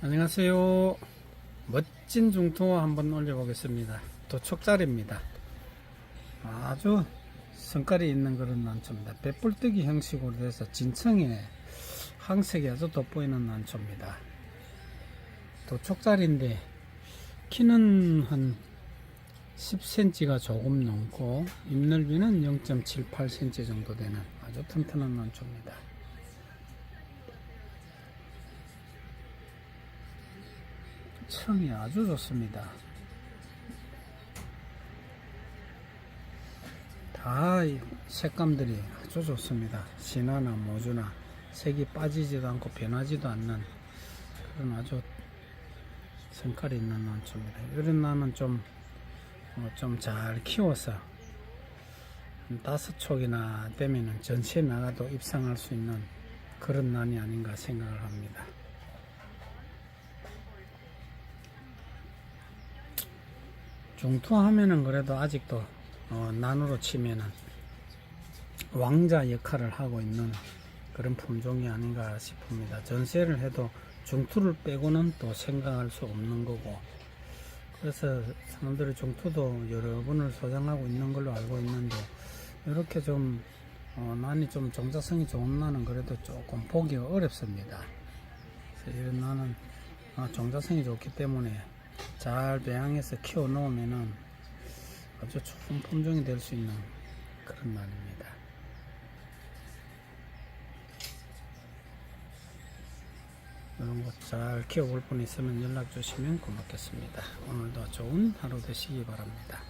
안녕하세요. 멋진 중토 한번 올려보겠습니다. 도촉자리입니다. 아주 성깔이 있는 그런 난초입니다. 배불뜨기 형식으로 돼서 진청에 항색이 아주 돋보이는 난초입니다. 도촉자리인데 키는 한 10cm가 조금 넘고 잎넓이는 0.78cm 정도 되는 아주 튼튼한 난초입니다. 청이 아주 좋습니다. 다이 색감들이 아주 좋습니다. 진화나 모주나 색이 빠지지도 않고 변하지도 않는 그런 아주 성깔이 있는 난초입니다. 이런 나는 좀, 어, 키워서 한 다섯 촉이나 되면은 전시에 나가도 입상할 수 있는 그런 난이 아닌가 생각을 합니다. 중투하면은 그래도 아직도 어, 난으로 치면은 왕자 역할을 하고 있는 그런 품종이 아닌가 싶습니다. 전세를 해도 중투를 빼고는 또 생각할 수 없는 거고 그래서 사람들이 중투도 여러 분을 소장하고 있는 걸로 알고 있는데 이렇게 좀 어, 난이 좀 종자성이 좋은 난은 그래도 조금 보기가 어렵습니다. 이런 난은 어, 종자성이 좋기 때문에 잘 배양해서 키워 놓으면은 아주 좋은 품종이 될 수 있는 그런 난입니다. 이런 것 잘 키워볼 분 있으면 연락 주시면 고맙겠습니다. 오늘도 좋은 하루 되시기 바랍니다.